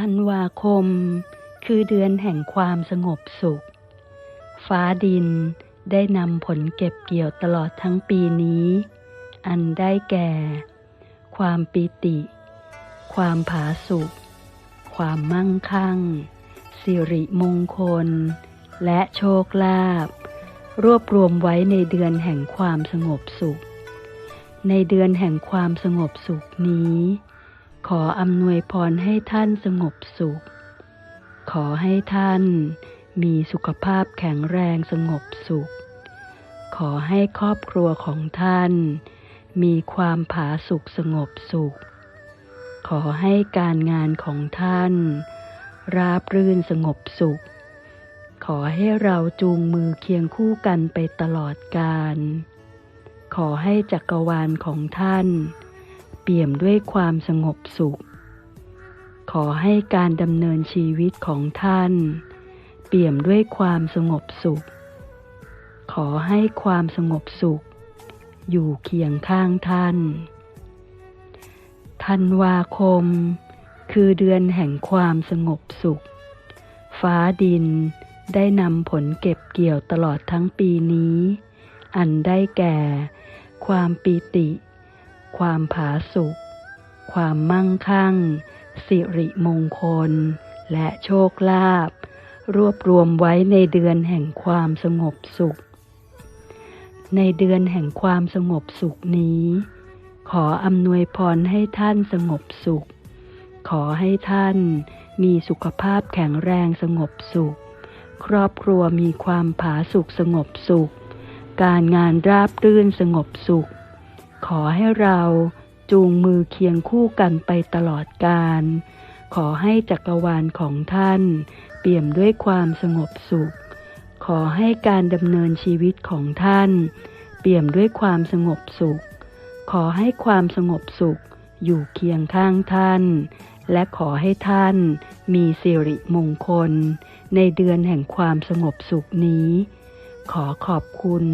ธันวาคม คือเดือนแห่งความสงบสุข ฟ้าดินได้นำผลเก็บเกี่ยวตลอดทั้งปีนี้ อันได้แก่ ความปิติ ความผาสุกความมั่งคั่ง สิริมงคล และโชคลาภรวบรวมไว้ในเดือนแห่งความสงบสุข ในเดือนแห่งความสงบสุขนี้ ขออำนวยพรให้ท่านสงบสุข ขอให้ท่านมีสุขภาพแข็งแรงสงบสุข ขอให้ครอบครัวของท่าน มีความผาสุกสงบสุข ขอให้การงานของท่าน ราบรื่นสงบสุข ขอให้เราจูงมือเคียงคู่กันไปตลอดกาลขอให้จักรวาลของท่าน เปี่ยมด้วยความสงบสุข ขอให้การดำเนินชีวิตของท่าน เปี่ยมด้วยความสงบสุข ขอให้ความสงบสุข อยู่เคียงข้างท่าน ธันวาคม คือเดือนแห่งความสงบสุข ฟ้าดินได้นำผลเก็บเกี่ยวตลอดทั้งปีนี้ อันได้แก่ ความปีติ ความผาสุกความมั่งคั่ง สิริมงคล และโชคลาภรวบรวมไว้ในเดือนแห่งความสงบสุข ในเดือนแห่งความสงบสุขนี้ ขออำนวยพรให้ท่านสงบสุข ขอให้ท่านมีสุขภาพแข็งแรงสงบสุข ครอบครัวมีความผาสุกสงบสุข การงานราบรื่นสงบสุข ขอให้เราจูงมือเคียงคู่กันไปตลอดกาลขอให้จักรวาลของท่าน เปี่ยมด้วยความสงบสุข ขอให้การดำเนินชีวิตของท่าน เปี่ยมด้วยความสงบสุข ขอให้ความสงบสุขอยู่เคียงข้างท่าน และขอให้ท่านมีสิริมงคล ในเดือนแห่งความสงบสุขนี้ ขอขอบคุณ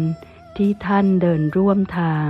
ที่ท่านเดินร่วมทาง